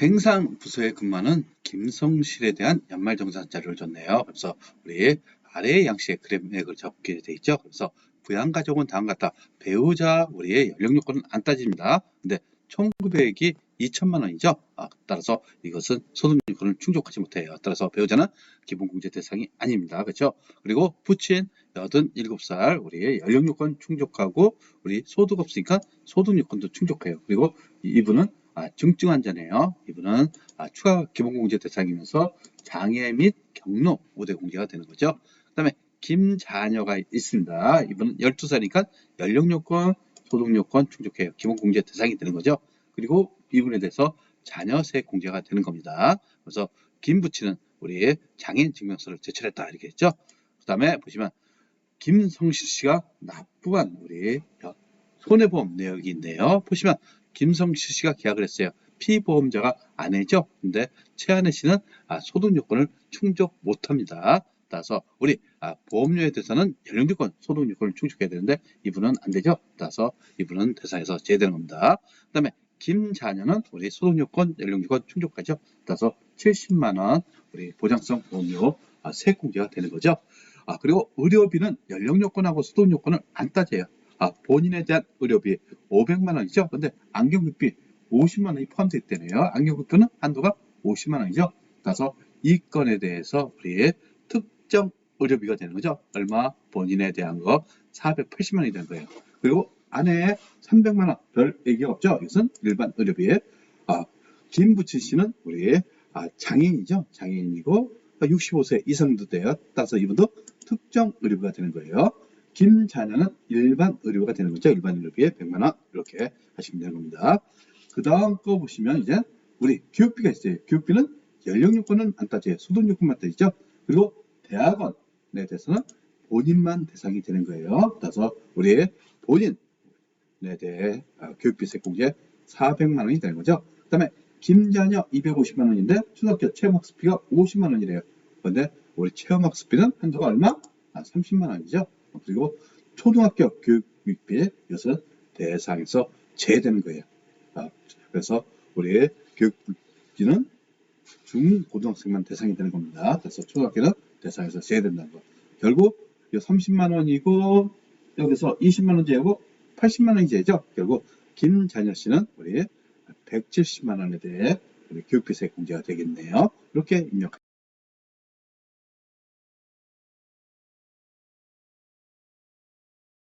생산 부서에 근무하는 김성실에 대한 연말정산 자료를 줬네요. 그래서 우리 아래의 양식의 금액을 적게 돼 있죠. 그래서 부양가족은 다음과 같다. 배우자 우리의 연령 요건은 안 따집니다. 근데 총급액이 2천만 원이죠. 아, 따라서 이것은 소득 요건을 충족하지 못해요. 따라서 배우자는 기본공제 대상이 아닙니다. 그렇죠? 그리고 부친 87살 우리의 연령 요건 충족하고 우리 소득 없으니까 소득 요건도 충족해요. 그리고 이분은 아, 중증 환자네요. 이분은 아, 추가 기본공제 대상이면서 장애 및 경로 5대 공제가 되는 거죠. 그 다음에 김자녀가 있습니다. 이분은 12살이니까 연령 요건, 소득 요건 충족해요. 기본공제 대상이 되는 거죠. 그리고 이분에 대해서 자녀세 공제가 되는 겁니다. 그래서 김 부치는 우리 장애인 증명서를 제출했다 이렇게 했죠. 그 다음에 보시면 김성실 씨가 납부한 우리 손해보험 내역이 있네요. 보시면 김성실 씨가 계약을 했어요. 피보험자가 아내죠. 근데 최아내 씨는 아, 소득 요건을 충족 못합니다. 따라서 우리 아, 보험료에 대해서는 연령 요건, 소득 요건을 충족해야 되는데 이분은 안 되죠. 따라서 이분은 대상에서 제외되는 겁니다. 그다음에 김자녀는 우리 소득 요건, 연령 요건 충족하죠. 따라서 70만 원 우리 보장성 보험료 아, 세공제가 되는 거죠. 아 그리고 의료비는 연령 요건하고 소득 요건을 안 따져요. 아, 본인에 대한 의료비 500만 원이죠. 근데 안경급비 50만 원이 포함되어 있다네요. 안경급비는 한도가 50만 원이죠. 따라서 이 건에 대해서 우리 특정 의료비가 되는 거죠. 얼마? 본인에 대한 거 480만 원이 되는 거예요. 그리고 아내의 300만 원 별 얘기가 없죠. 이것은 일반 의료비에 아, 김부치 씨는 우리 아, 장애인이죠. 장애인이고 65세 이상도 돼요. 따라서 이분도 특정 의료비가 되는 거예요. 김자녀는 일반 의료가 되는 거죠. 일반 의료비에 100만 원 이렇게 하시면 되는 겁니다. 그 다음 거 보시면 이제 우리 교육비가 있어요. 교육비는 연령 요건은 안 따져요. 소득 요건만 따지죠. 그리고 대학원에 대해서는 본인만 대상이 되는 거예요. 따라서 우리 본인에 대해 아, 교육비 세 공제 400만 원이 되는 거죠. 그 다음에 김자녀 250만 원인데 초등학교 체험학습비가 50만 원이래요. 그런데 우리 체험학습비는 한도가 얼마? 아, 30만 원이죠. 그리고 초등학교 교육비 이것은 대상에서 제외되는 거예요. 아, 그래서 우리 교육비는 중고등학생만 대상이 되는 겁니다. 그래서 초등학교는 대상에서 제외된다는 거. 결국 이 30만 원이고 여기서 20만 원 제외고 80만 원이 제죠. 결국 김자녀 씨는 우리 170만 원에 대해 우리 교육비세 공제가 되겠네요. 이렇게 입력.